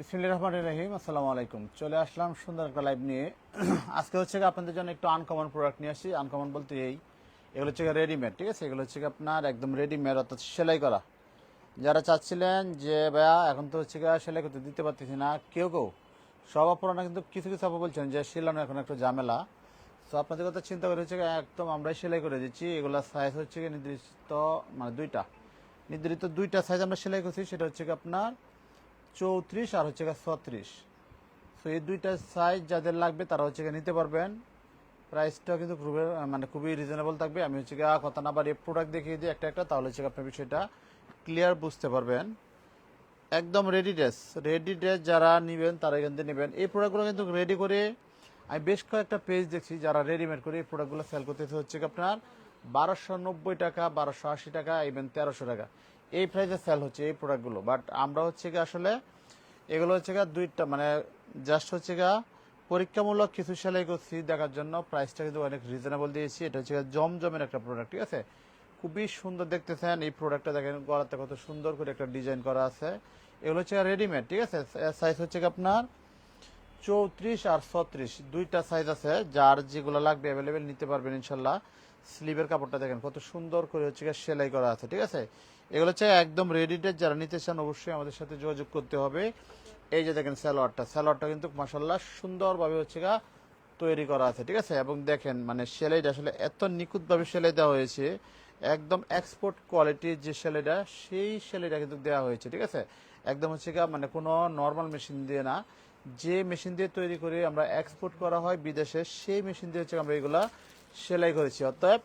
বিসমিল্লা রহমান রহিম, আসসালামু আলাইকুম। চলে আসলাম সুন্দর একটা লাইভ নিয়ে। আজকে হচ্ছে আপনাদের জন্য একটু আনকমন প্রোডাক্ট নিয়ে আসি। আনকমন বলতে এই, এগুলো হচ্ছে রেডিমেড ঠিক আছে? এগুলো হচ্ছে গিয়ে আপনার একদম রেডিমেড অর্থাৎ সেলাই করা। যারা চাচ্ছিলেন যে, ভাইয়া, এখন তো হচ্ছে সেলাই করতে দিতে পারতেছি না, কেউ কেউ? সব অপরানা কিন্তু কিছু কিছু আপু বলছেন যে, সেলানো এখন একটু ঝামেলা। তো আপনাদের কথা চিন্তা করে হচ্ছে একদম আমরাই সেলাই করে দিচ্ছি। এগুলো সাইজ হচ্ছে গিয়ে নির্দিষ্ট মানে দুইটা। নির্ধারিত দুইটা সাইজ আমরা সেলাই করছি, সেটা হচ্ছে গিয়ে আপনার চৌত্রিশ আর হচ্ছে ছত্রিশ। সো এই দুইটা সাইজ যাদের লাগবে তারা হচ্ছে নিতে পারবেন। প্রাইসটা কিন্তু খুবই মানে খুবই রিজনেবল থাকবে। আমি হচ্ছে গিয়ে কথা না বাড়িয়ে প্রোডাক্ট দেখিয়ে দিই একটা একটা, তাহলে হচ্ছে গিয়ে আপনার বিষয়টা ক্লিয়ার বুঝতে পারবেন। একদম রেডি ড্রেস রেডি ড্রেস যারা নেবেন তারা এখান থেকে নেবেন। এই প্রোডাক্টগুলো কিন্তু রেডি করে, আমি বেশ কয়েকটা পেজ দেখছি যারা রেডিমেড করে এই প্রোডাক্টগুলো সেল করতে হচ্ছে আপনার বারোশো নব্বই টাকা, বারোশো আশি টাকা ইভেন তেরোশো টাকা। এই প্রাইসে সেল হচ্ছে এই প্রোডাক্টগুলো বাট আমরা হচ্ছে কি আসলে এগুলো হচ্ছে গা দুইটা মানে জাস্ট হচ্ছে গা পরীক্ষামূলক কিছু সেলাই করছি দেখার জন্য। প্রাইসটা কিন্তু অনেক রিজনেবল দিয়েছি। এটা হচ্ছে জমজমের একটা প্রোডাক্ট ঠিক আছে? খুবই সুন্দর দেখতেছেন। এই প্রোডাক্টটা দেখেন গলাতে কত সুন্দর করে একটা ডিজাইন করা আছে। এগুলো হচ্ছে রেডিমেড ঠিক আছে? সাইজ হচ্ছে আপনার চৌত্রিশ আর ছত্রিশ। দুইটা সাইজ আছে। যার যেগুলো লাগবে অ্যাভেলেবেল নিতে পারবেন ইনশাল্লাহ। স্লিভের কাপড়টা দেখেন কত সুন্দর করে হচ্ছে সেলাই করা আছে, ঠিক আছে? এগুলো হচ্ছে একদম রেডিটেড যারা নিতে চান অবশ্যই আমাদের সাথে যোগাযোগ করতে হবে। এই যে দেখেন স্যালোয়ারটা স্যালোয়ারটা কিন্তু মাসাল্লাহ সুন্দরভাবে হচ্ছে গা তৈরি করা আছে, ঠিক আছে? এবং দেখেন মানে সেলাইটা আসলে এত নিখুঁতভাবে সেলাই দেওয়া হয়েছে, একদম এক্সপোর্ট কোয়ালিটির যে সেলাইটা, সেই সেলাইটা কিন্তু দেওয়া হয়েছে, ঠিক আছে? একদম হচ্ছে গা মানে কোনো নর্মাল মেশিন দিয়ে না। যে মেশিন দিয়ে তৈরি করে আমরা এক্সপোর্ট করা হয় বিদেশে, সেই মেশিন দিয়ে হচ্ছে আমরা এগুলা সেলাই করেছি। অতএব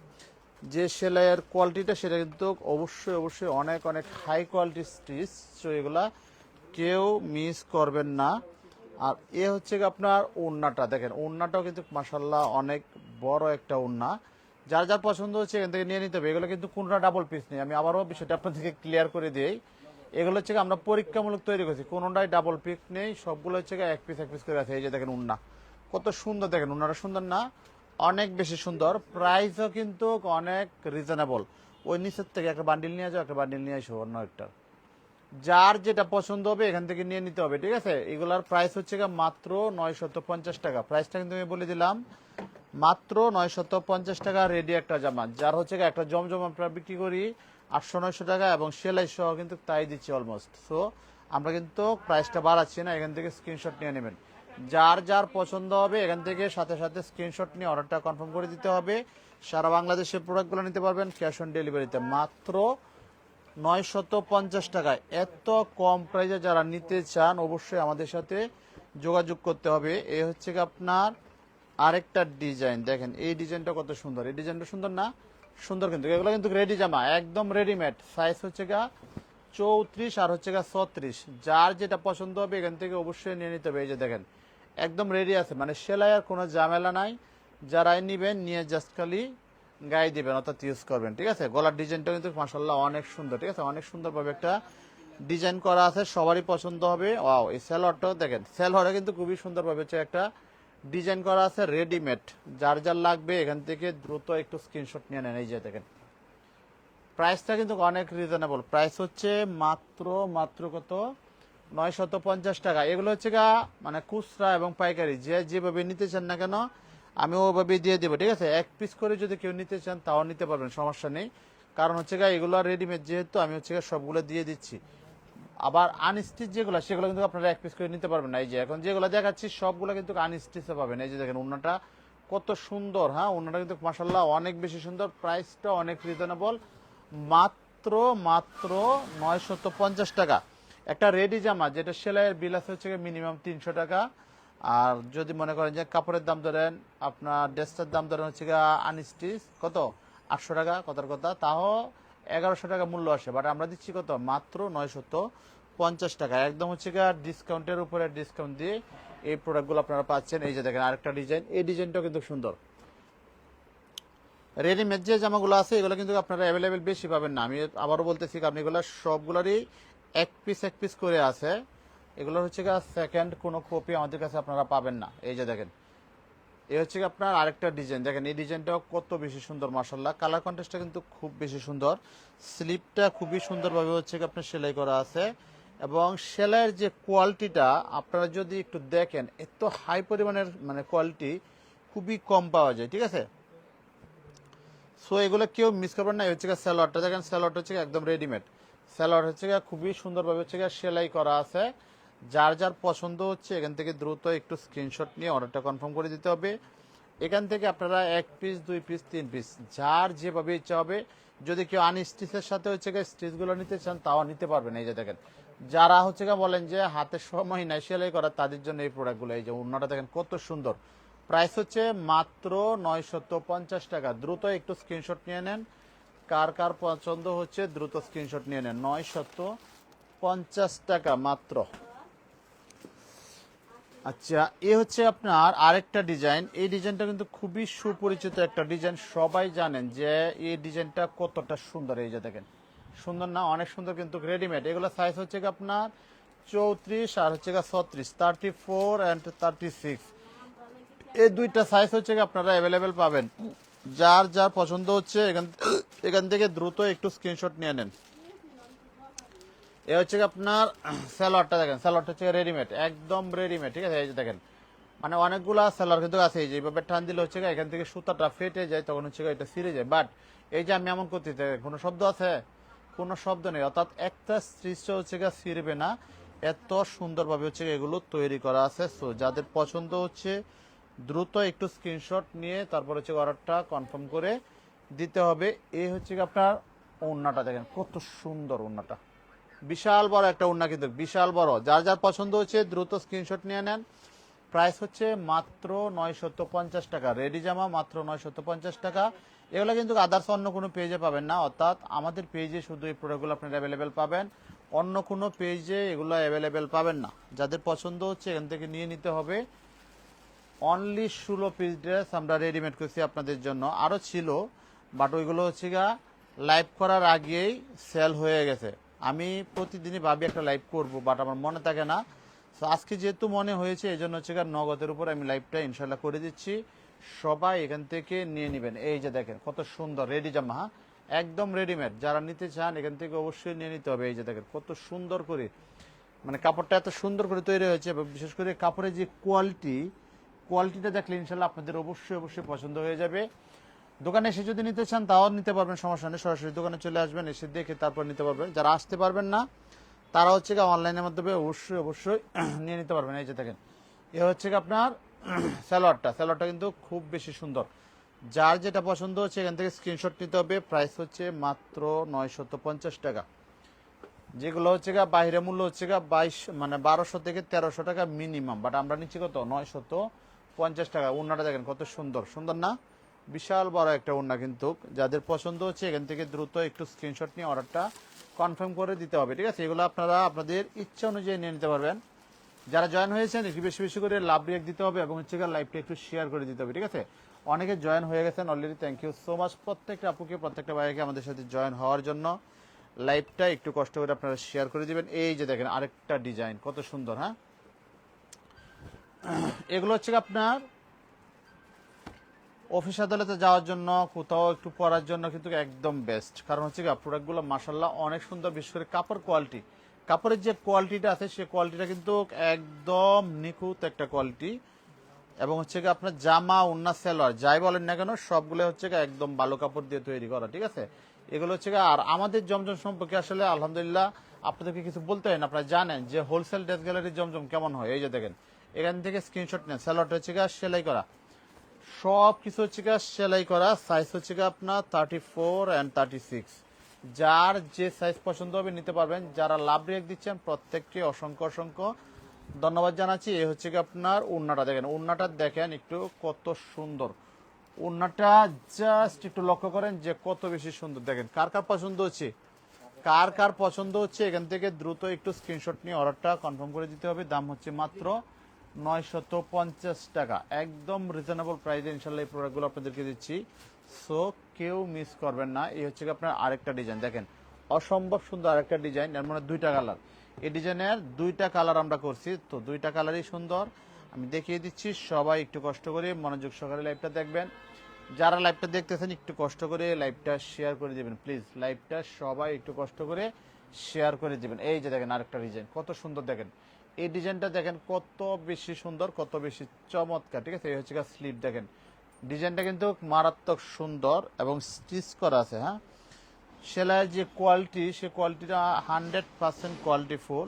যে সেলাইয়ের কোয়ালিটিটা সেটা কিন্তু অবশ্যই অবশ্যই অনেক অনেক হাই কোয়ালিটির স্টিচ তো এগুলা কেউ মিস করবেন না। আর এ হচ্ছে আপনার ওড়নাটা। দেখেন, ওড়নাটাও কিন্তু মাসাল্লাহ অনেক বড় একটা ওড়না। যার যার পছন্দ হচ্ছে এখান থেকে নিয়ে নিতে হবে। এগুলো কিন্তু কোনটা ডাবল পিস নেই। আমি আবারও বিষয়টা আপনাদেরকে ক্লিয়ার করে দিই। এগুলো হচ্ছে আমরা পরীক্ষামূলক তৈরি করছি। কোনোটাই ডাবল পিস নেই। সবগুলো হচ্ছে এক পিস এক পিস করে আছে এই যে দেখেন উন্না কত সুন্দর। দেখেন উন্নাটা সুন্দর না। অনেক বেশি সুন্দর। প্রাইসও কিন্তু অনেক রিজনেবল ওই নিচের থেকে একটা বান্ডিল নিয়ে যাও, একটা বান্ডিল নিয়ে আসো অন্য একটা। যার যেটা পছন্দ হবে, এখান থেকে নিয়ে নিতে হবে, ঠিক আছে? এগুলার প্রাইস হচ্ছে মাত্র নয়শত পঞ্চাশ টাকা। প্রাইসটা কিন্তু আমি বলে দিলাম, মাত্র নয়শত পঞ্চাশ টাকা রেডি একটা জামা। যার হচ্ছে একটা জমজম আমরা বিক্রি করি, আটশো, নয়শো টাকা এবং সেলাই সহ কিন্তু তাই দিচ্ছি অলমোস্ট সো আমরা কিন্তু প্রাইসটা বাড়াচ্ছি না, এখান থেকে স্ক্রিনশট নিয়ে নেবেন। যার যার পছন্দ হবে, এখান থেকে সাথে সাথে স্ক্রিনশট নিয়ে অর্ডারটা কনফার্ম করে দিতে হবে। সারা বাংলাদেশের প্রোডাক্টগুলো নিতে পারবেন ক্যাশ অন ডেলিভারিতে মাত্র নয়শত পঞ্চাশ টাকায়। এত কম প্রাইসে যারা নিতে চান, অবশ্যই আমাদের সাথে যোগাযোগ করতে হবে। এ হচ্ছে আপনার আরেকটা ডিজাইন দেখেন, এই ডিজাইনটা কত সুন্দর। এই ডিজাইনটা সুন্দর না? সুন্দর কিন্তু। এগুলো কিন্তু রেডি জামা, একদম রেডিমেড সাইজ হচ্ছে গা চৌত্রিশ আর হচ্ছে গা ছত্রিশ। যার যেটা পছন্দ হবে, এখান থেকে অবশ্যই নিয়ে নিতে হবে। এই যে দেখেন একদম রেডি আছে। মানে সেলাই আর কোনো ঝামেলা নাই। যারাই নিবেন, নিয়ে জাস্ট খালি গায়ে দিবেন, অর্থাৎ ইউজ করবেন, ঠিক আছে? গলার ডিজাইনটা কিন্তু মাসাল্লাহ অনেক সুন্দর, ঠিক আছে? অনেক সুন্দরভাবে একটা ডিজাইন করা আছে, সবারই পছন্দ হবে। ওয়াও এই স্যালোয়ারটাও দেখেন স্যালোয়ারে কিন্তু খুবই সুন্দরভাবে হচ্ছে একটা ডিজাইন করা আছে রেডিমেড যার যার লাগবে, এখান থেকে দ্রুত একটু স্ক্রিনশট নিয়ে নেন। এই যে দেখেন। প্রাইসটা কিন্তু অনেক রিজনেবল প্রাইস হচ্ছে মাত্র মাত্র কত? নয়শত পঞ্চাশ টাকা। এগুলো হচ্ছে গা মানে খুচরা এবং পাইকারি। যে যেভাবে নিতে চান না কেন, আমি ওভাবে দিয়ে দেবো, ঠিক আছে? এক পিস করে যদি কেউ নিতে চান, তাও নিতে পারবেন, সমস্যা নেই। কারণ হচ্ছে গা, এগুলো রেডিমেড যেহেতু, আমি হচ্ছে গা সবগুলো দিয়ে দিচ্ছি। আবার আনস্টিচ যেগুলো, সেগুলো কিন্তু আপনারা এক পিস করে নিতে পারবেন না। এই যে এখন যেগুলো দেখাচ্ছি, সবগুলো কিন্তু আনস্টিচে পাবেন। এই যে দেখেন, উন্নাটা কত সুন্দর হ্যাঁ? উন্নাটা কিন্তু মাসাল্লাহ অনেক বেশি সুন্দর প্রাইসটা অনেক রিজনেবল মাত্র মাত্র নয়শত পঞ্চাশ টাকা। একটা রেডি জামা, যেটা সেলাইয়ের বিল আছে হচ্ছে মিনিমাম তিনশো টাকা। আর যদি মনে করেন যে কাপড়ের দাম ধরেন, আপনার ড্রেসটার দাম ধরেন হচ্ছে আনস্টিচ কত? আটশো টাকা, কথার কথা। তাও এগারোশো টাকা মূল্য আসে বাট আমরা দিচ্ছি কত? মাত্র নয়শত পঞ্চাশ টাকা। একদম হচ্ছে গিয়ে ডিসকাউন্টের উপরে ডিসকাউন্ট দিয়ে এই প্রোডাক্টগুলো আপনারা পাচ্ছেন। এই যে দেখেন আরেকটা ডিজাইন এই ডিজাইনটাও কিন্তু সুন্দর। রেডিমেড যে জামাগুলো আছে, এগুলো কিন্তু আপনারা অ্যাভেলেবেল বেশি পাবেন না। আমি আবারও বলতেছি আপনি এগুলো সবগুলোরই এক পিস এক পিস করে আছে। এগুলো হচ্ছে গা সেকেন্ড কোনো কপি আমাদের কাছে আপনারা পাবেন না। এই যে দেখেন। এই হচ্ছে আপনার আরেকটা ডিজাইন দেখেন, এই ডিজাইনটাও কত বেশি সুন্দর মার্শাল্লাহ কালার কন্টেস্টটা কিন্তু খুব বেশি সুন্দর। স্লিপটা খুবই সুন্দরভাবে হচ্ছে আপনার সেলাই করা আছে। এবং সেলাইয়ের যে কোয়ালিটিটা আপনারা যদি একটু দেখেন, এত হাই পরিমাণের মানে কোয়ালিটি খুবই কম পাওয়া যায়, ঠিক আছে? সো এগুলো কেউ মিস করবেন না। এই হচ্ছে স্যালোয়ারটা দেখেন স্যালোয়ারটা হচ্ছে গিয়ে একদম রেডিমেড স্যালোয়ার হচ্ছে গিয়ে খুবই সুন্দরভাবে হচ্ছে গিয়ে সেলাই করা আছে। যার যার পছন্দ হচ্ছে এখান থেকে দ্রুত একটু স্ক্রিনশট নিয়ে অর্ডারটা কনফার্ম করে দিতে হবে। এখান থেকে আপনারা এক পিস দুই পিস তিন পিস যার যেভাবে ইচ্ছা হবে। যদি কেউ আনস্টিচের সাথে হচ্ছে গিয়ে স্টিচগুলো নিতে চান, তাও নিতে পারবেন। এই যে দেখেন, যারা হচ্ছে গিয়ে বলেন যে হাতে সময় নাই সেলাই করা, তাদের জন্য এই প্রোডাক্টগুলো এই যে অন্যটা দেখেন কত সুন্দর। প্রাইস হচ্ছে মাত্র নয়শত পঞ্চাশ টাকা। দ্রুত একটু স্ক্রিনশট নিয়ে নেন। কার কার পছন্দ হচ্ছে, দ্রুত স্ক্রিনশট নিয়ে নেন। নয় শত পঞ্চাশ টাকা মাত্র। আচ্ছা এ হচ্ছে আপনার আরেকটা ডিজাইন এই ডিজাইনটা কিন্তু খুবই সুপরিচিত একটা ডিজাইন সবাই জানেন যে এই ডিজাইনটা কতটা সুন্দর। এই যে দেখেন, সুন্দর না, অনেক সুন্দর কিন্তু রেডিমেড এগুলো সাইজ হচ্ছে কি আপনার চৌত্রিশ আর হচ্ছে গিয়ে ছত্রিশ। Thirty four and thirty six এই দুইটা সাইজ হচ্ছে কি আপনারা অ্যাভেলেবেল পাবেন। যার যার পছন্দ হচ্ছে, এখান এখান থেকে দ্রুত একটু স্ক্রিনশট নিয়ে নেন। এ হচ্ছে আপনার স্যালোয়ারটা দেখেন, স্যালোয়ারটা হচ্ছে রেডিমেড একদম রেডিমেড ঠিক আছে? এই যে দেখেন মানে অনেকগুলা স্যালোয়ার কিন্তু আছে, এই যে এইভাবে টান দিলে হচ্ছে এখান থেকে সুতাটা ফেটে যায়, তখন হচ্ছে এটা ছিঁড়ে যায়। বাট এই যে আমি এমন করতে চাই কোনো শব্দ আছে? কোনো শব্দ নেই, অর্থাৎ একটা স্ত্রিচ হচ্ছে গিয়ে ছিঁড়বে না। এত সুন্দরভাবে হচ্ছে এগুলো তৈরি করা আছে। সো যাদের পছন্দ হচ্ছে, দ্রুত একটু স্ক্রিনশট নিয়ে তারপর হচ্ছে অর্ডারটা কনফার্ম করে দিতে হবে। এ হচ্ছে আপনার ওড়নাটা, দেখেন কত সুন্দর ওড়নাটা। বিশাল বড় একটা ওড়না কিন্তু, বিশাল বড়। যার যার পছন্দ হচ্ছে দ্রুত স্ক্রিনশট নিয়ে নেন। প্রাইস হচ্ছে মাত্র নয়শত পঞ্চাশ টাকা। রেডি জামা মাত্র নয়শত পঞ্চাশ টাকা। এগুলো কিন্তু আদার্স অন্য কোনো পেজে পাবেন না। অর্থাৎ আমাদের পেজে শুধু এই প্রোডাক্টগুলো আপনারা অ্যাভেলেবেল পাবেন। অন্য কোনো পেজে এগুলো অ্যাভেলেবেল পাবেন না। যাদের পছন্দ হচ্ছে এখান থেকে নিয়ে নিতে হবে। অনলি ষোলো পিস ড্রেস আমরা রেডিমেড করছি আপনাদের জন্য। আরও ছিল বাট ওইগুলো হচ্ছে গা লাইভ করার আগেই সেল হয়ে গেছে। আমি প্রতিদিনই ভাবি একটা লাইভ করব বাট আমার মনে থাকে না। সো আজকে যেহেতু মনে হয়েছে, এই জন্য হচ্ছে গা নগদের উপর আমি লাইভটা ইনশাল্লাহ করে দিচ্ছি। সবাই এখান থেকে নিয়ে নেবেন। এই যে দেখেন, কত সুন্দর রেডি জামা হ্যাঁ? একদম রেডিমেড যারা নিতে চান, এখান থেকে অবশ্যই নিয়ে নিতে হবে। এই যে দেখেন, কত সুন্দর করে মানে কাপড়টা এত সুন্দর করে তৈরি হয়েছে। বিশেষ করে কাপড়ের যে কোয়ালিটি কোয়ালিটিটা দেখলে ইনশাল্লাহ আপনাদের অবশ্যই অবশ্যই পছন্দ হয়ে যাবে। দোকানে এসে যদি নিতে চান, তাও নিতে পারবেন, সমস্যা নেই। সরাসরি দোকানে চলে আসবেন, এসে দেখে তারপর নিতে পারবেন। যারা আসতে পারবেন না, তারা হচ্ছে কি অনলাইনের মাধ্যমে অবশ্যই অবশ্যই নিয়ে নিতে পারবেন। এই যে দেখেন, এ হচ্ছে কি আপনার স্যালোয়ারটা স্যালোয়ারটা কিন্তু খুব বেশি সুন্দর। যার যেটা পছন্দ হচ্ছে, এখান থেকে স্ক্রিনশট নিতে হবে। প্রাইস হচ্ছে মাত্র নয়শত পঞ্চাশ টাকা। যেগুলো হচ্ছে গা বাইরে মূল্য হচ্ছে গা বাইশ মানে বারোশো থেকে তেরোশো টাকা মিনিমাম বাট আমরা নিচ্ছি কত? নয়শত পঞ্চাশ টাকা। উন্নাটা দেখেন কত সুন্দর। সুন্দর না? বিশাল বড় একটা ওড়না কিন্তু। যাদের পছন্দ হচ্ছে এখান থেকে দ্রুত একটু স্ক্রিনশট নিয়ে অর্ডারটা কনফার্ম করে দিতে হবে, ঠিক আছে? এগুলো আপনারা আপনাদের ইচ্ছা অনুযায়ী নিয়ে নিতে পারবেন। যারা জয়েন হয়েছেন, একটু বেশি বেশি করে লাভ রিয়াক্ট দিতে হবে এবং হচ্ছে লাইভটা একটু শেয়ার করে দিতে হবে, ঠিক আছে? অনেকে জয়েন হয়ে গেছেন already thank you so much প্রত্যেকটা আপুকে, প্রত্যেকটা ভাইকে আমাদের সাথে জয়েন হওয়ার জন্য। লাইভটা একটু কষ্ট করে আপনারা শেয়ার করে দিবেন। এই যে দেখেন আরেকটা ডিজাইন কত সুন্দর হ্যাঁ? এগুলো হচ্ছে আপনার অফিস আদালতে যাওয়ার জন্য, কোথাও একটু পরার জন্য কিন্তু একদম বেস্ট কারণ হচ্ছে কি প্রোডাক্টগুলো মাসাল্লাহ অনেক সুন্দর, বিশেষ করে কাপড় কোয়ালিটি কাপড়ের যে কোয়ালিটিটা আছে, সে কোয়ালিটিটা কিন্তু একদম নিখুঁত একটা কোয়ালিটি এবং হচ্ছে কি আপনার জামা উন্না সেলোয়ার, যাই বলেন না কেন, সবগুলো হচ্ছে কি একদম ভালো কাপড় দিয়ে তৈরি করা, ঠিক আছে? এগুলো হচ্ছে আর আমাদের জমজম সম্পর্কে আসলে আলহামদুলিল্লাহ আপনাদেরকে কিছু বলতে হয় না, আপনারা জানেন যে হোলসেল ড্রেস গ্যালারির জমজম কেমন হয়? এই যে দেখেন, এখান থেকে স্ক্রিনশট নেন, সেলোয়ারটা হচ্ছে সেলাই করা। সব কিছু হচ্ছে গিয়ে সেলাই করা সাইজ হচ্ছে গিয়ে আপনার thirty four and thirty six যার যে সাইজ পছন্দ হবে নিতে পারবেন। যারা লাভ রেক দিচ্ছেন, প্রত্যেকটি অসংখ্য অসংখ্য ধন্যবাদ জানাচ্ছি। এই হচ্ছে কি আপনার উন্নাটা। দেখেন উন্নাটা দেখেন একটু কত সুন্দর। উন্নাটা জাস্ট একটু লক্ষ্য করেন যে কত বেশি সুন্দর। দেখেন, কার কার পছন্দ হচ্ছে? কার কার পছন্দ হচ্ছে? এখান থেকে দ্রুত একটু স্ক্রিনশট নিয়ে অর্ডারটা কনফার্ম করে দিতে হবে। দাম হচ্ছে মাত্র নয়শত পঞ্চাশ টাকা। একদম রিজনেবল প্রাইসে ইনশাল্লাহ এই প্রোডাক্টগুলো আপনাদেরকে দিচ্ছি। সো কেউ মিস করবেন না। এই হচ্ছে আপনার আরেকটা ডিজাইন দেখেন, অসম্ভব সুন্দর আরেকটা ডিজাইন এর মানে দুইটা কালার এই ডিজাইনের দুইটা কালার আমরা করছি। তো দুইটা কালারই সুন্দর। আমি দেখিয়ে দিচ্ছি, সবাই একটু কষ্ট করে মনোযোগ সহকারে লাইভটা দেখবেন। যারা লাইভটা দেখতেছেন, একটু কষ্ট করে লাইভটা শেয়ার করে দেবেন। প্লিজ লাইভটা সবাই একটু কষ্ট করে শেয়ার করে দিবেন। এই যে দেখেন আরেকটা ডিজাইন কত সুন্দর দেখেন। এই ডিজাইনটা দেখেন কত বেশি সুন্দর, কত বেশি চমৎকার। ঠিক আছে? এই হচ্ছে স্লিপ দেখেন। ডিজাইনটা কিন্তু মারাত্মক সুন্দর এবং স্টিচ করা আছে হ্যাঁ? সেলাইয়ের যে কোয়ালিটি সে কোয়ালিটিটা হান্ড্রেড পার্সেন্ট কোয়ালিটি ফুল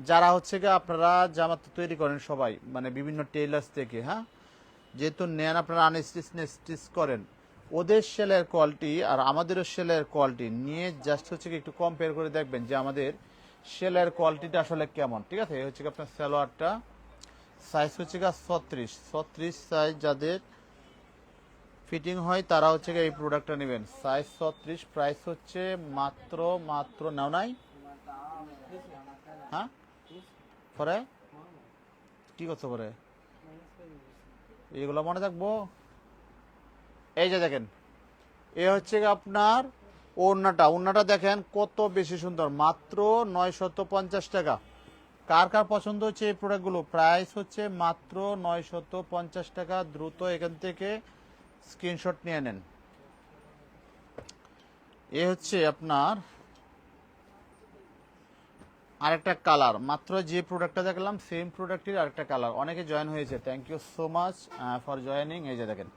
যারা হচ্ছে গিয়ে আপনারা জামা তৈরি করেন সবাই মানে বিভিন্ন টেইলার্স থেকে হ্যাঁ? যেহেতু নেন, আপনারা আনস্টিচ স্টিচ করেন। ওদের সেলের কোয়ালিটি আর আমাদেরও সেলের কোয়ালিটি নিয়ে জাস্ট হচ্ছে কি একটু কম্পেয়ার করে দেখবেন যে আমাদের সেলের কোয়ালিটিটা আসলে কেমন? ঠিক আছে? হচ্ছে কি আপনার সালোয়ারটা। সাইজ হচ্ছে গা ছত্রিশ। ছত্রিশ সাইজ যাদের ফিটিং হয়, তারা হচ্ছে এই প্রোডাক্টটা নেবেন। সাইজ ছত্রিশ প্রাইস হচ্ছে মাত্র মাত্র, নাও নাই? হ্যাঁ? পরে? কি করছ পরে? এগুলো মনে থাকব? এই যে দেখেন। এ হচ্ছে আপনার ওড়নাটা ওড়নাটা দেখেন কত বেশি সুন্দর, মাত্র নয়শত পঞ্চাশ টাকা। কার কার পছন্দ হচ্ছে এই প্রোডাক্টগুলো প্রাইস হচ্ছে মাত্র নয়শত পঞ্চাশ টাকা, দ্রুত এখান থেকে স্ক্রিনশট নিয়ে নেন। এ হচ্ছে আপনার আরেকটা কালার মাত্র যে প্রোডাক্টটা দেখলাম সেম প্রোডাক্টের আরেকটা কালার অনেকে জয়েন হয়েছে thank you so much for joining এই যে দেখেন।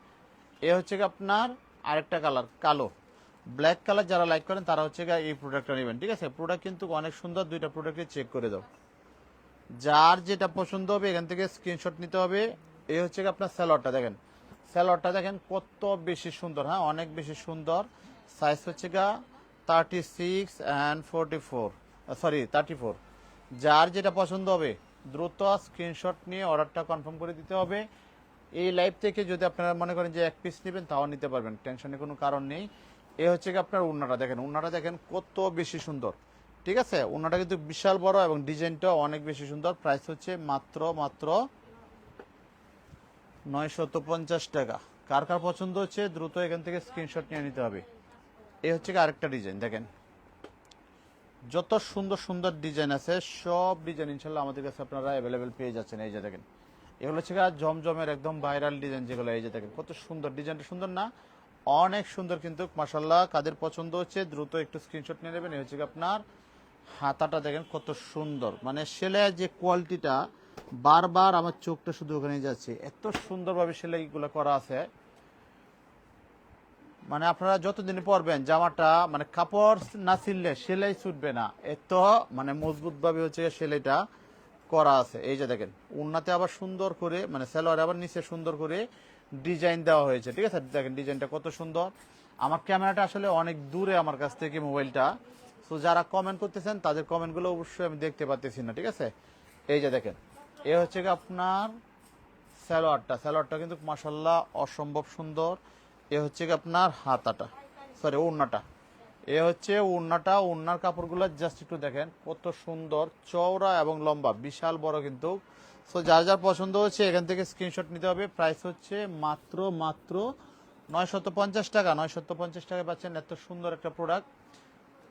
এ হচ্ছে আপনার আরেকটা কালার কালো। ব্ল্যাক কালার যারা লাইক করেন, তারা হচ্ছে এই প্রোডাক্টটা নেবেন, ঠিক আছে? প্রোডাক্ট কিন্তু অনেক সুন্দর দুইটা প্রোডাক্টে চেক করে দাও। যার যেটা পছন্দ হবে, এখান থেকে স্ক্রিনশট নিতে হবে। এই হচ্ছে আপনার স্যালোয়ারটা দেখেন। স্যালোয়ারটা দেখেন কত বেশি সুন্দর হ্যাঁ? অনেক বেশি সুন্দর। সাইজ হচ্ছে গা thirty six and forty four sorry thirty four যার যেটা পছন্দ হবে, দ্রুত স্ক্রিনশট নিয়ে অর্ডারটা কনফার্ম করে দিতে হবে। এই লাইভ থেকে যদি আপনারা মনে করেন যে এক পিস নেবেন, তাও নিতে পারবেন। টেনশনের কোনো কারণ নেই। এ হচ্ছে কি আপনার উন্নাটা। দেখেন উন্নাটা দেখেন কত বেশি সুন্দর। ঠিক আছে? উন্নাটা কিন্তু বিশাল বড় এবং ডিজাইনটাও অনেক বেশি সুন্দর। প্রাইস হচ্ছে মাত্র মাত্র নয়শত পঞ্চাশ টাকা। কার কার পছন্দ হচ্ছে দ্রুত এখান থেকে স্ক্রিনশট নিয়ে নিতে হবে। এ হচ্ছে কি আরেকটা ডিজাইন দেখেন। যত সুন্দর সুন্দর ডিজাইন আছে, সব ডিজাইন ইনশাল্লাহ আমাদের কাছে আপনারা অ্যাভেলেবেল পেয়ে যাচ্ছেন। এই যে দেখেন, এগুলো হচ্ছে জমজমের একদম ভাইরাল ডিজাইন যেগুলো, এই যে দেখেন, কত সুন্দর। ডিজাইনটা সুন্দর না? অনেক সুন্দর কিন্তু মাসাল্লাহ কাদের পছন্দ হচ্ছে, দ্রুত একটু স্ক্রিনশট নিয়ে নেবেন। হচ্ছে আপনার হাতাটা দেখেন কত সুন্দর। মানে সেলাইয়ের যে কোয়ালিটিটা বারবার আমার চোখটা শুধু ওখানে যাচ্ছে। এত সুন্দরভাবে সেলাইগুলো করা আছে। মানে আপনারা যতদিন পরবেন জামাটা মানে কাপড় না ছিললে সেলাই ছুটবে না। এত মানে মজবুত ভাবে হচ্ছে সেলাইটা করা আছে। এই যে দেখেন, উন্নাতে আবার সুন্দর করে মানে সেলোয়ার আবার নিচে সুন্দর করে ডিজাইন দেওয়া হয়েছে, ঠিক আছে? দেখেন ডিজাইনটা কত সুন্দর। আমার ক্যামেরাটা আসলে অনেক দূরে আমার কাছ থেকে মোবাইলটা। তো যারা কমেন্ট করতেছেন, তাদের কমেন্টগুলো অবশ্যই আমি দেখতে পাচ্তেছি না, ঠিক আছে? এই যে দেখেন, এ হচ্ছে কি আপনার স্যালোয়ারটা স্যালোয়ারটা কিন্তু মাসাল্লাহ অসম্ভব সুন্দর। এ হচ্ছে কি আপনার হাতাটা সরি ওড়নাটা। এ হচ্ছে ওড়নাটা, ওড়নার কাপড়গুলো জাস্ট একটু দেখেন, কত সুন্দর, চওড়া এবং লম্বা, বিশাল বড় কিন্তু সো যার যার পছন্দ হচ্ছে এখান থেকে স্ক্রিনশট নিতে হবে। প্রাইস হচ্ছে মাত্র মাত্র নয়শত পঞ্চাশ টাকা। নয়শত পঞ্চাশ টাকা পাচ্ছেন এত সুন্দর একটা প্রোডাক্ট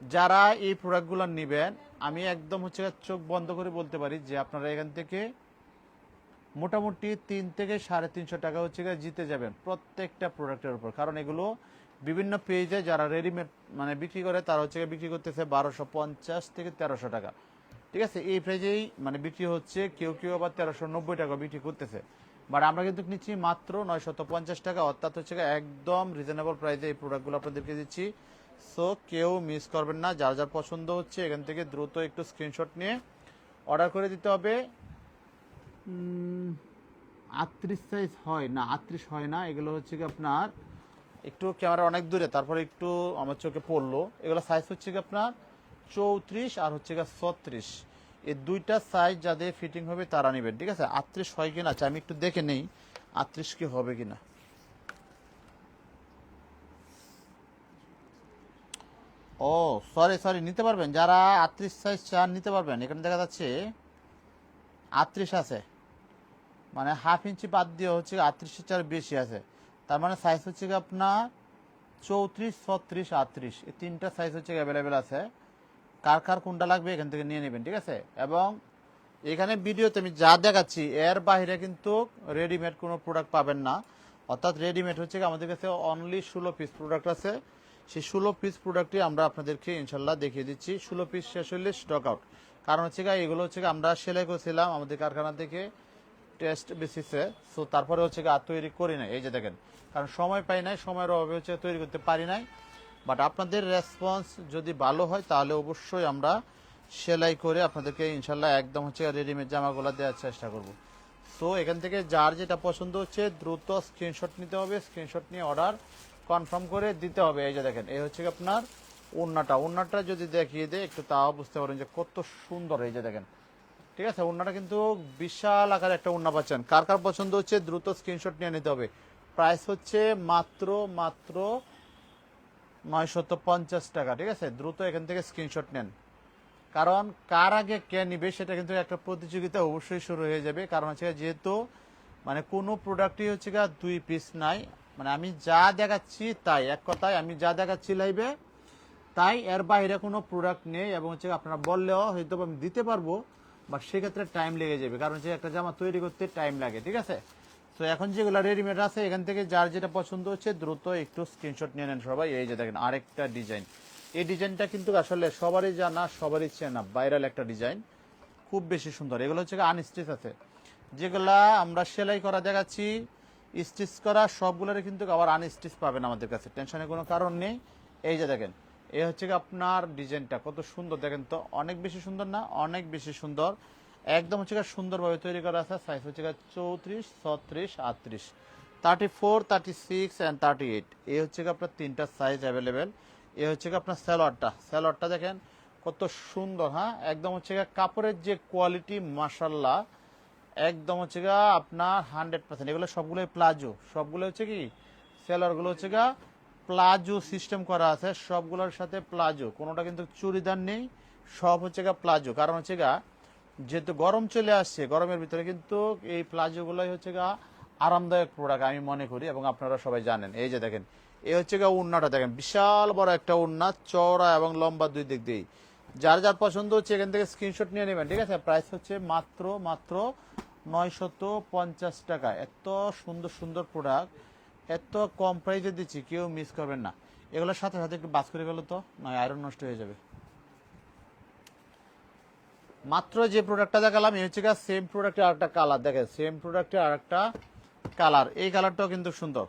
যারা এই প্রোডাক্টগুলো নেবেন, আমি একদম হচ্ছে চোখ বন্ধ করে বলতে পারি যে আপনারা এখান থেকে মোটামুটি তিন থেকে সাড়ে তিনশো টাকা হচ্ছে জিতে যাবেন প্রত্যেকটা প্রোডাক্টের উপর। কারণ এগুলো বিভিন্ন পেজে যারা রেডিমেড মানে বিক্রি করে, তারা হচ্ছে বিক্রি করতেছে বারোশো পঞ্চাশ থেকে তেরোশো টাকা। ঠিক আছে? এই প্রাইজেই মানে বিক্রি হচ্ছে, কেউ কেউ আবার তেরোশো নব্বই টাকা বিক্রি করতেছে। বাট আমরা কিন্তু নিচ্ছি মাত্র নয়শত পঞ্চাশ টাকা, অর্থাৎ হচ্ছে একদম রিজনেবল প্রাইসে এই প্রোডাক্টগুলো আপনাদেরকে দিচ্ছি। সো কেউ মিস করবেন না, যার যার পছন্দ হচ্ছে, এখান থেকে দ্রুত একটু স্ক্রিনশট নিয়ে অর্ডার করে দিতে হবে। আটত্রিশ সাইজ হয় না, আটত্রিশ হয় না, এগুলো হচ্ছে কি আপনার একটু ক্যামেরা অনেক দূরে, তারপরে একটু আমার চোখে পড়ল। এগুলো সাইজ হচ্ছে কি আপনার চৌত্রিশ আর হচ্ছে গিয়ে ছত্রিশ। এই দুইটা সাইজ যাদের ফিটিং হবে তারা নেবেন, ঠিক আছে? আটত্রিশ হয় কিনা আচ্ছা আমি একটু দেখে নেই, আটত্রিশ কি হবে কিনা? ও সরি সরি নিতে পারবেন। যারা আটত্রিশ সাইজ চান, নিতে পারবেন। এখানে দেখা যাচ্ছে আটত্রিশ আছে। মানে হাফ ইঞ্চি বাদ দিয়ে হচ্ছে আটত্রিশের চার বেশি আছে। তার মানে সাইজ হচ্ছে আপনার চৌত্রিশ, ছত্রিশ, আটত্রিশ। এই তিনটা সাইজ হচ্ছে অ্যাভেলেবেল আছে। কার কার কোনটা লাগবে এখান থেকে নিয়ে নেবেন, ঠিক আছে? এবং এখানে ভিডিওতে আমি যা দেখাচ্ছি, এর বাইরে কিন্তু রেডিমেড কোনো প্রোডাক্ট পাবেন না। অর্থাৎ রেডিমেড হচ্ছে আমাদের কাছে অনলি ষোলো পিস প্রোডাক্ট আছে। সেই ষোলো পিস প্রোডাক্টটি আমরা আপনাদেরকে ইনশাল্লাহ দেখিয়ে দিচ্ছি। ষোলো পিস শেষ হলে স্টক আউট কারণ হচ্ছে গা এগুলো হচ্ছে আমরা সেলাই করেছিলাম আমাদের কারখানা থেকে টেস্ট বেসিসে সো তারপরে হচ্ছে আর তৈরি করি নাই। এই যে দেখেন, কারণ সময় পাই নাই, সময়ের অভাবে হচ্ছে তৈরি করতে পারি নাই। বাট আপনাদের রেসপন্স যদি ভালো হয়, তাহলে অবশ্যই আমরা সেলাই করে আপনাদেরকে ইনশাল্লাহ একদম হচ্ছে রেডিমেড জামাগুলো দেওয়ার চেষ্টা করব। সো এখান থেকে যার যেটা পছন্দ হচ্ছে, দ্রুত স্ক্রিনশট নিতে হবে স্ক্রিনশট নিয়ে অর্ডার কনফার্ম করে দিতে হবে। এই যে দেখেন, এই হচ্ছে আপনার ওন্নাটা ওন্নাটা যদি দেখিয়ে দেয়, একটু তাও বুঝতে পারেন যে কত সুন্দর। এই যে দেখেন, ঠিক আছে? ওন্নাটা কিন্তু বিশাল আকার একটা ওন্না পাচ্ছেন। কার কার পছন্দ হচ্ছে, দ্রুত স্ক্রিনশট নিয়ে নিতে হবে। প্রাইস হচ্ছে মাত্র মাত্র নয়শত পঞ্চাশ টাকা, ঠিক আছে? দ্রুত এখান থেকে স্ক্রিনশট নেন। কারণ কার আগে কে নিবে সেটা কিন্তু একটা প্রতিযোগিতা অবশ্যই শুরু হয়ে যাবে। কারণ হচ্ছে যেহেতু মানে কোনো প্রোডাক্টই হচ্ছে গা দুই পিস নাই। মানে আমি যা দেখাচ্ছি তাই, এক কথায় আমি যা দেখাচ্ছি লাইভে তাই এর বাইরে কোনো প্রোডাক্ট নেই এবং হচ্ছে আপনারা বললেও হয়তো আমি দিতে পারব বাট সেক্ষেত্রে টাইম লেগে যাবে। কারণ হচ্ছে একটা জামা তৈরি করতে টাইম লাগে, ঠিক আছে? তো এখন যেগুলো রেডিমেড আছে, এখান থেকে যার যেটা পছন্দ হচ্ছে দ্রুত একটু স্ক্রিনশট নিয়ে নেন সবাই। এই যে দেখেন, আরেকটা ডিজাইন এই ডিজাইনটা কিন্তু আসলে সবারই জানা, সবারই চেনা ভাইরাল একটা ডিজাইন খুব বেশি সুন্দর। এগুলো হচ্ছে আনস্টিচ আছে। যেগুলা আমরা সেলাই করা দেখাচ্ছি স্টিচ করা, সবগুলোরই কিন্তু আবার আনস্টিচ পাবেন আমাদের কাছে টেনশনের কোনো কারণ নেই। এই যে দেখেন, এই হচ্ছে আপনার ডিজাইনটা কত সুন্দর, দেখেন তো, অনেক বেশি সুন্দর না, অনেক বেশি সুন্দর। একদম হচ্ছে সুন্দরভাবে তৈরি করা আছে সাইজ হচ্ছে চৌত্রিশ, ছত্রিশ, আটত্রিশ। Thirty four thirty six and thirty eight এ হচ্ছে আপনার তিনটা সাইজ অ্যাভেলেবেল এ হচ্ছে আপনার স্যালোয়ারটা স্যালোয়ারটা দেখেন কত সুন্দর হ্যাঁ? একদম হচ্ছে কাপড়ের যে কোয়ালিটি মাসাল্লাহ একদম হচ্ছে গা আপনার হান্ড্রেড পার্সেন্ট এগুলো সবগুলোই প্লাজো সবগুলো হচ্ছে কি? সেলারগুলো হচ্ছে গা প্লাজো সিস্টেম করা আছে। সবগুলোর সাথে প্লাজো কোনোটা কিন্তু চুড়িদার নেই। সব হচ্ছে গা প্লাজো কারণ হচ্ছে গা যেহেতু গরম চলে আসছে, গরমের ভিতরে কিন্তু এই প্লাজোগুলোই হচ্ছে গা আরামদায়ক প্রোডাক্ট আমি মনে করি এবং আপনারা সবাই জানেন। এই যে দেখেন এই হচ্ছে গা উন্নাটা দেখেন, বিশাল বড় একটা উন্না, চওড়া এবং লম্বা দুই দিক দিয়েই। যার যার পছন্দ হচ্ছে এখান থেকে স্ক্রিনশট নিয়ে নেবেন, ঠিক আছে? প্রাইস হচ্ছে মাত্র মাত্র নয়শত পঞ্চাশ টাকা। এত সুন্দর সুন্দর প্রোডাক্ট এত কম প্রাইসে দিচ্ছি, কেউ মিস করবেন না। এগুলোর সাথে সাথে একটু বাস করে গেল তো, নয় আয়রন নষ্ট হয়ে যাবে। মাত্র যে প্রোডাক্টটা দেখালাম, এই হচ্ছে সেম প্রোডাক্টের আরেকটা কালার দেখেন সেম প্রোডাক্টের আরেকটা কালার এই কালারটাও কিন্তু সুন্দর।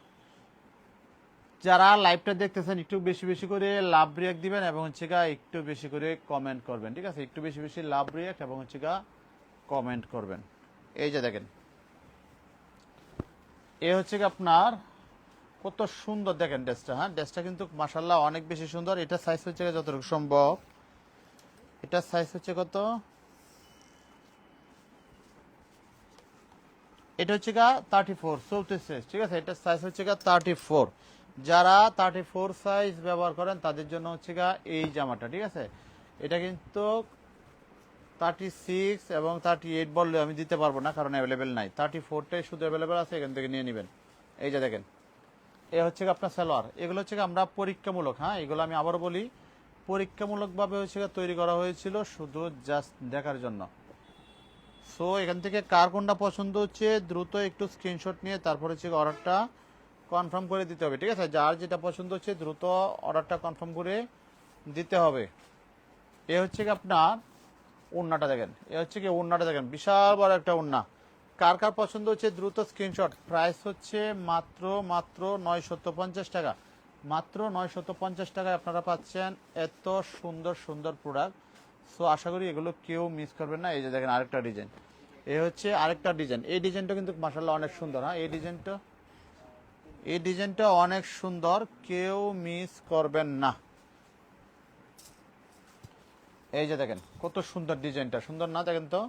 যারা লাইভটা দেখতেছেন, একটু বেশি বেশি করে লাভ রিয়াক্ট দিবেন এবং হচ্ছে গা একটু বেশি করে কমেন্ট করবেন, ঠিক আছে? একটু বেশি বেশি লাভ রিয়াক্ট এবং হচ্ছে গা কমেন্ট করবেন। এই যে দেখেন। এ হচ্ছে আপনার কত সুন্দর দেখেন ড্রেসটা হ্যাঁ? ড্রেসটা কিন্তু মাসাল্লাহ অনেক বেশি সুন্দর। এটা সাইজ হচ্ছে যতটুকু সম্ভব। এটা সাইজ হচ্ছে কত? এটা হচ্ছে গা থার্টি ফোর চৌত্রিশ সাইজ ঠিক আছে? এটা সাইজ হচ্ছে গা থার্টি ফোর যারা থার্টি ফোর সাইজ ব্যবহার করেন, তাদের জন্য হচ্ছে গা এই জামাটা, ঠিক আছে? এটা কিন্তু থার্টি সিক্স এবং থার্টি এইট বললে আমি দিতে পারব না, কারণ অ্যাভেলেবেল নাই। থার্টি ফোরটাই শুধু অ্যাভেলেবেল আছে, এখান থেকে নিয়ে নেবেন। এই যে দেখেন, এ হচ্ছে আপনার সালোয়ার। এগুলো হচ্ছে আমরা পরীক্ষামূলক হ্যাঁ? এগুলো আমি আবার বলি, পরীক্ষামূলকভাবে হচ্ছে তৈরি করা হয়েছিল শুধু জাস্ট দেখার জন্য। সো এখান থেকে কার কোনটা পছন্দ হচ্ছে, দ্রুত একটু স্ক্রিনশট নিয়ে তারপর হচ্ছে অর্ডারটা কনফার্ম করে দিতে হবে, ঠিক আছে? যার যেটা পছন্দ হচ্ছে দ্রুত অর্ডারটা কনফার্ম করে দিতে হবে। এ হচ্ছে কি আপনার উন্নাটা দেখেন, এ হচ্ছে কি উন্নাটা দেখেন, বিশাল বড় একটা উন্না। কার কার পছন্দ হচ্ছে দ্রুত স্ক্রিনশট প্রাইস হচ্ছে মাত্র মাত্র নয়শত পঞ্চাশ টাকা। মাত্র নয়শত পঞ্চাশ টাকায় আপনারা পাচ্ছেন এত সুন্দর সুন্দর প্রোডাক্ট সো আশা করি এগুলো কেউ মিস করবেন না। এই যে দেখেন আরেকটা ডিজাইন এ হচ্ছে আরেকটা ডিজাইন এই ডিজাইনটা কিন্তু মাসাল্লাহ অনেক সুন্দর হ্যাঁ? এই ডিজাইনটা এই ডিজাইনটা অনেক সুন্দর, কেউ মিস করবেন না। এই যে দেখেন, কত সুন্দর ডিজাইনটা সুন্দর না দেখেন তো?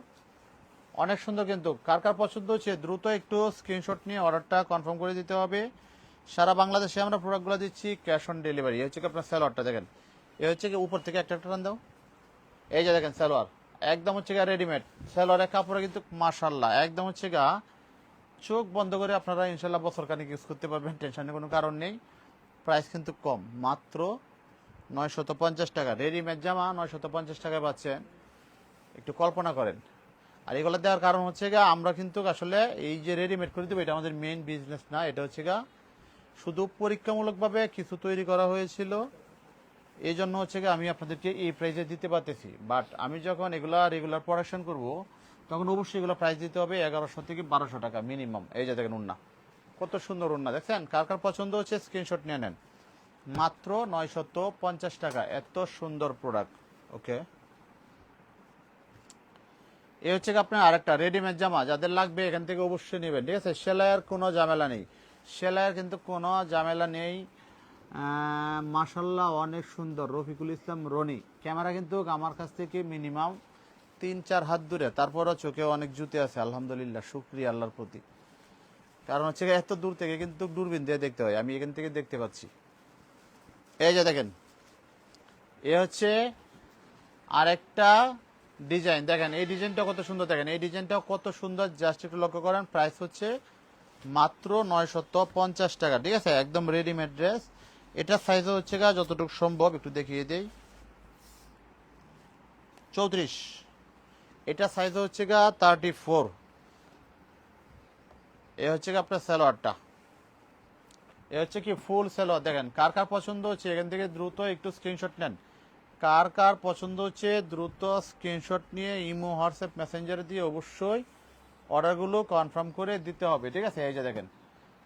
অনেক সুন্দর কিন্তু। কার কার পছন্দ হচ্ছে, দ্রুত একটু স্ক্রিনশট নিয়ে অর্ডারটা কনফার্ম করে দিতে হবে। সারা বাংলাদেশে আমরা প্রোডাক্টগুলো দিচ্ছি ক্যাশ অন ডেলিভারি হচ্ছে কি আপনার স্যালোয়ারটা দেখেন। এ হচ্ছে কি উপর থেকে একটা একটা টান দাও। এই যে দেখেন, সালোয়ার। একদম হচ্ছে গা রেডিমেড সালোয়ারের কাপড়ে কিন্তু মাশাল্লাহ একদম হচ্ছে গা চোখ বন্ধ করে আপনারা ইনশাল্লাহ বছর খানিক ইউজ করতে পারবেন টেনশনের কোনো কারণ নেই। প্রাইস কিন্তু কম। মাত্র নয়শত পঞ্চাশ টাকা। রেডিমেড জামা নয়শত পঞ্চাশ টাকায় পাচ্ছেন। একটু কল্পনা করেন। আর এগুলো দেওয়ার কারণ হচ্ছে গা আমরা কিন্তু আসলে এই যে রেডিমেড করে দেবো, এটা আমাদের মেন বিজনেস না। এটা হচ্ছে গা শুধু পরীক্ষামূলকভাবে কিছু তৈরি করা হয়েছিল। এই জন্য হচ্ছে কি আমি আপনাদেরকে এই প্রাইজে দিতে পারতেছি। বাট আমি যখন এগুলা রেগুলার প্রোডাকশন করব, তখন অবশ্যই এগুলো প্রাইস দিতে হবে এগারোশো থেকে বারোশো টাকা মিনিমাম এই যে দেখেন উন্না কত সুন্দর উন্না দেখছেন? কার কার পছন্দ হচ্ছে স্ক্রিনশট নিয়ে নেন। মাত্র নয়শত পঞ্চাশ টাকা। এত সুন্দর প্রোডাক্ট ওকে এ হচ্ছে আপনার আরেকটা রেডিমেড জামা। যাদের লাগবে এখান থেকে অবশ্যই নেবেন। ঠিক আছে? সেলাইয়ের কোনো ঝামেলা নেই। সেলাইয়ের কিন্তু কোনো ঝামেলা নেই। মাসাল্লাহ অনেক সুন্দর। রফিকুল ইসলাম রনি। ক্যামেরা কিন্তু আমার কাছ থেকে মিনিমাম তিন, চার হাত দূরে। তারপরও চোখে অনেক জুতে আছে, আলহামদুলিল্লাহ, শুক্রিয়া আল্লাহর প্রতি। কারণ হচ্ছে এত দূর থেকে কিন্তু দূরবীন দিয়ে দেখতে হয়। আমি এখান থেকে দেখতে পাচ্ছি। এই যে দেখেন, এ হচ্ছে আরেকটা ডিজাইন। দেখেন, এই ডিজাইনটা কত সুন্দর, দেখেন, এই ডিজাইনটাও কত সুন্দর। জাস্ট একটু লক্ষ্য করেন প্রাইস হচ্ছে মাত্র নয়শত পঞ্চাশ টাকা। ঠিক আছে? একদম রেডিমেড ড্রেস এটার সাইজ হচ্ছে গা যতটুকু সম্ভব একটু দেখিয়ে দেই। চৌত্রিশ। এটা সাইজ হচ্ছে গা থার্টি ফোর এ হচ্ছে গা আপনার সালোয়ারটা। এ হচ্ছে কি ফুল সালোয়ার। দেখেন, কার কার পছন্দ হচ্ছে এখান থেকে দ্রুত একটু স্ক্রিনশট নেন। কার কার পছন্দ হচ্ছে দ্রুত স্ক্রিনশট নিয়ে ইমো, হোয়াটসঅ্যাপ মেসেঞ্জারে দিয়ে অবশ্যই অর্ডারগুলো কনফার্ম করে দিতে হবে। ঠিক আছে? এই যে দেখেন।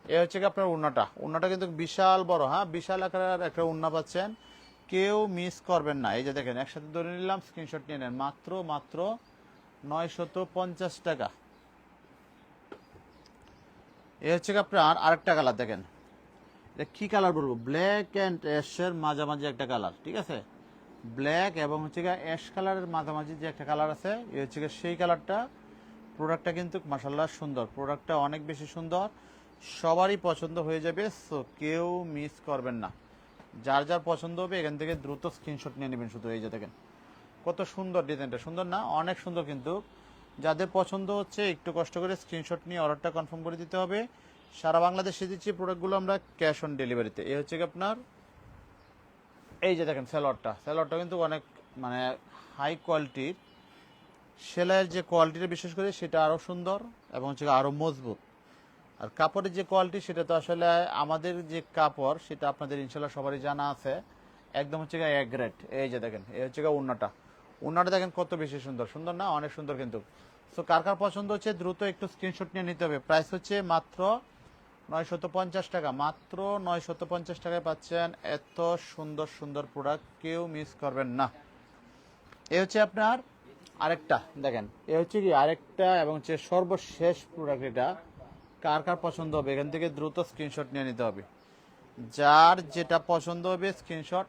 এ হচ্ছে কি আপনার উন্নাটা। উন্নাটা কিন্তু বিশাল বড় হ্যাঁ? বিশাল আকারের একটা উন্না পাচ্ছেন। কেউ মিস করবেন না। এই যে দেখেন, একসাথে ধরে নিলাম স্ক্রিনশট নিয়ে নেন। মাত্র মাত্র নয়শত পঞ্চাশ টাকা। এ হচ্ছে কি আপনার আরেকটা কালার দেখেন। এটা কি কালার বলব? ব্ল্যাক অ্যান্ড অ্যাশের মাঝামাঝি একটা কালার ঠিক আছে? ব্ল্যাক এবং হচ্ছে গিয়ে অ্যাশ কালারের মাঝামাঝি যে একটা কালার আছে, এ হচ্ছে গিয়ে সেই কালারটা প্রোডাক্টটা কিন্তু মাসাল্লাহ সুন্দর। প্রোডাক্টটা অনেক বেশি সুন্দর। সবারই পছন্দ হয়ে যাবে সো কেউ মিস করবেন না। যার যার পছন্দ হবে, এখান থেকে দ্রুত স্ক্রিনশট নিয়ে নেবেন শুধু এই যে দেখেন। কত সুন্দর ডিজাইনটা সুন্দর না? অনেক সুন্দর কিন্তু। যাদের পছন্দ হচ্ছে, একটু কষ্ট করে স্ক্রিনশট নিয়ে অর্ডারটা কনফার্ম করে দিতে হবে। সারা বাংলাদেশে দিচ্ছি প্রোডাক্টগুলো আমরা ক্যাশ অন ডেলিভারিতে এই হচ্ছে কি আপনার? এই যে দেখেন স্যালোয়ারটা স্যালোয়ারটা কিন্তু অনেক মানে হাই কোয়ালিটির সেলাইয়ের যে কোয়ালিটিটা বিশেষ করে, সেটা আরও সুন্দর এবং হচ্ছে আরও মজবুত। আর কাপড়ের যে কোয়ালিটি সেটা তো আসলে আমাদের যে কাপড়, সেটা আপনাদের ইনশাল্লাহ সবারই জানা আছে। একদম হচ্ছে গা এক গ্রেড এই যে দেখেন, এই হচ্ছে গা উন্নাটা। উন্নাটা দেখেন কত বেশি সুন্দর। সুন্দর না? অনেক সুন্দর কিন্তু। সো কার কার পছন্দ হচ্ছে দ্রুত একটু স্ক্রিনশট নিয়ে নিতে হবে। প্রাইস হচ্ছে মাত্র নয়শত পঞ্চাশ টাকা। মাত্র নয়শত পঞ্চাশ টাকায় পাচ্ছেন এত সুন্দর সুন্দর প্রোডাক্ট কেউ মিস করবেন না। এ হচ্ছে আপনার আরেকটা, দেখেন। এ হচ্ছে কি আরেকটা এবং হচ্ছে সর্বশেষ প্রোডাক্ট এটা। কার কার পছন্দ হবে? এখান থেকে দ্রুত স্ক্রিনশট নিয়ে নিতে হবে। যার যেটা পছন্দ হবে স্ক্রিনশট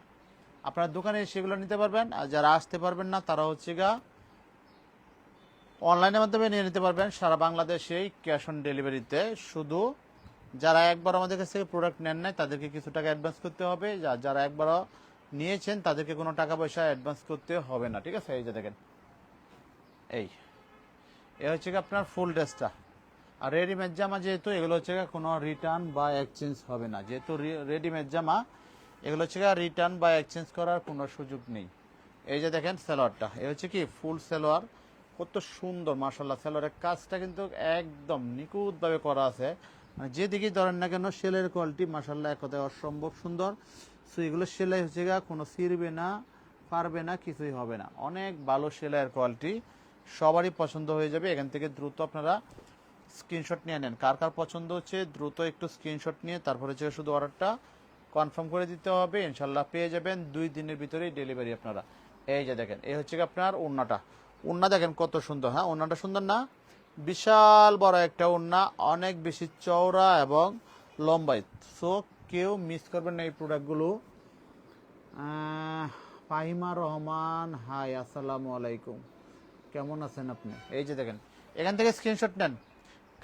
আপনার দোকানে সেগুলো নিতে পারবেন। আর যারা আসতে পারবেন না, তারা হচ্ছে গা অনলাইনের মাধ্যমে নিয়ে নিতে পারবেন। সারা বাংলাদেশেই ক্যাশ অন ডেলিভারিতে শুধু যারা একবার আমাদের কাছ থেকে প্রোডাক্ট নেন নাই, তাদেরকে কিছু টাকা অ্যাডভান্স করতে হবে। যারা একবারও নিয়েছেন, তাদেরকে কোনো টাকা পয়সা অ্যাডভান্স করতে হবে না। ঠিক আছে? এই যে দেখেন। এই। এ হচ্ছে আপনার ফুল ড্রেসটা আর রেডিমেড জামা যেহেতু, এগুলো হচ্ছে কোনো রিটার্ন বা এক্সচেঞ্জ হবে না। যেহেতু রেডিমেড জামা, এগুলো হচ্ছে রিটার্ন বা এক্সচেঞ্জ করার কোনো সুযোগ নেই। এই যে দেখেন সালোয়ারটা, এ হচ্ছে কি ফুল সালোয়ার, কত সুন্দর মার্শাল্লাহ সালোয়ারের কাজটা কিন্তু একদম নিখুঁতভাবে করা আছে। মানে যেদিকেই ধরেন না কেন, সেলের কোয়ালিটি মার্শাল্লাহ এক কথায় অসম্ভব সুন্দর। সো এগুলো সেলাই হচ্ছে গা কোনো ছিঁড়বে না, পারবে না, কিছুই হবে না। অনেক ভালো সেলাইয়ের কোয়ালিটি সবারই পছন্দ হয়ে যাবে। এখান থেকে দ্রুত আপনারা স্ক্রিনশট নিয়ে নেন। কার কার পছন্দ হচ্ছে, দ্রুত একটু স্ক্রিনশট নিয়ে তারপরে হচ্ছে শুধু অর্ডারটা কনফার্ম করে দিতে হবে ইনশাল্লাহ পেয়ে যাবেন। দুই দিনের ভিতরেই ডেলিভারি আপনারা। এই যে দেখেন, এই হচ্ছে আপনার উন্নাটা। উন্না দেখেন কত সুন্দর হ্যাঁ? উন্নাটা সুন্দর না? বিশাল বড় একটা উন্না, অনেক বেশি চওড়া এবং লম্বাই সো কেউ মিস করবেন না এই প্রোডাক্টগুলো ফাহিমা রহমান হাই আসসালামু আলাইকুম। কেমন আছেন আপনি? এই যে দেখেন, এখান থেকে স্ক্রিনশট নেন।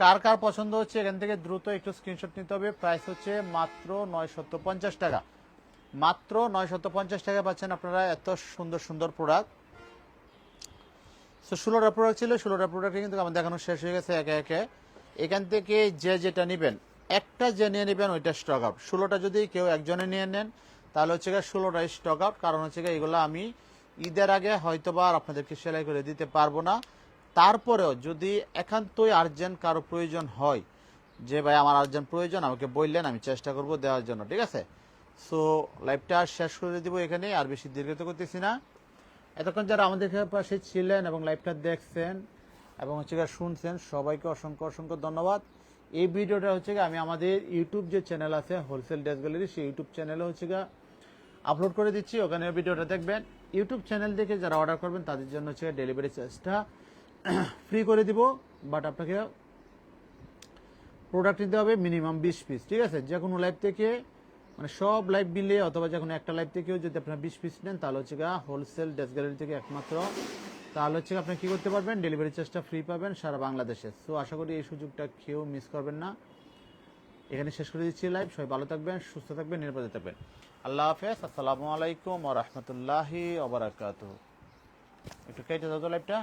কার কার পছন্দ হচ্ছে, এখান থেকে দ্রুত একটু স্ক্রিনশট নিতে হবে। প্রাইস হচ্ছে মাত্র নয়শত পঞ্চাশ টাকা। মাত্র নয়শত পঞ্চাশ টাকা পাচ্ছেন আপনারা এত সুন্দর সুন্দর প্রোডাক্ট সো ষোলোটা প্রোডাক্ট ছিল, ষোলোটা প্রোডাক্ট কিন্তু আমার দেখানো শেষ হয়ে গেছে একে একে। এখান থেকে যে যেটা নেবেন, একটা যে নিয়ে নেবেন ওইটা স্টক আউট ষোলোটা যদি কেউ একজনে নিয়ে নেন, তাহলে হচ্ছে গিয়ে ষোলোটা স্টক আউট কারণ হচ্ছে গিয়ে এগুলো আমি ঈদের আগে হয়তো বা আপনাদেরকে সেলাই করে দিতে পারব না। তারপরেও যদি একান্তই আর্জেন্ট কারও প্রয়োজন হয়, যে ভাই আমার আর্জেন্ট প্রয়োজন, আমাকে বললেন, আমি চেষ্টা করব দেওয়ার জন্য, ঠিক আছে? সো লাইভটা শেষ করে দিব এখানে, আর বেশি দীর্ঘত করতেছি না। এতক্ষণ যারা আমাদের পাশে ছিলেন এবং লাইভটা দেখছেন এবং হচ্ছে গিয়ে শুনছেন, সবাইকে অসংখ্য অসংখ্য ধন্যবাদ। এই ভিডিওটা হচ্ছে আমি আমাদের ইউটিউব যে চ্যানেল আছে হোলসেল ডেস্ক গ্যালারি সেই ইউটিউব চ্যানেলে হচ্ছে গিয়ে আপলোড করে দিচ্ছি, ওখানে ভিডিওটা দেখবেন। ইউটিউব চ্যানেল থেকে যারা অর্ডার করবেন, তাদের জন্য হচ্ছে ডেলিভারি চার্জটা ফ্রি করে দিব বাট আপনাকে প্রোডাক্ট নিতে হবে মিনিমাম বিশ পিস ঠিক আছে? যে কোনো লাইভ থেকে মানে সব লাইভ মিলিয়ে অথবা যে কোনো একটা লাইভ থেকেও যদি আপনার বিশ পিস নেন, তাহলে হচ্ছে গা হোলসেল ডেস্ক গ্যালারি থেকে একমাত্র। তাহলে হচ্ছে আপনি কী করতে পারবেন? ডেলিভারি চার্জটা ফ্রি পাবেন সারা বাংলাদেশে। সো আশা করি এই সুযোগটা কেউ মিস করবেন না। এখানে শেষ করে দিচ্ছি লাইভ সবাই ভালো থাকবেন, সুস্থ থাকবেন, নিরাপদে থাকবেন। আল্লাহ হাফেজ। আসসালামু আলাইকুম ও রহমতুল্লাহি ওবরাকাত একটু কেটে দাও লাইভটা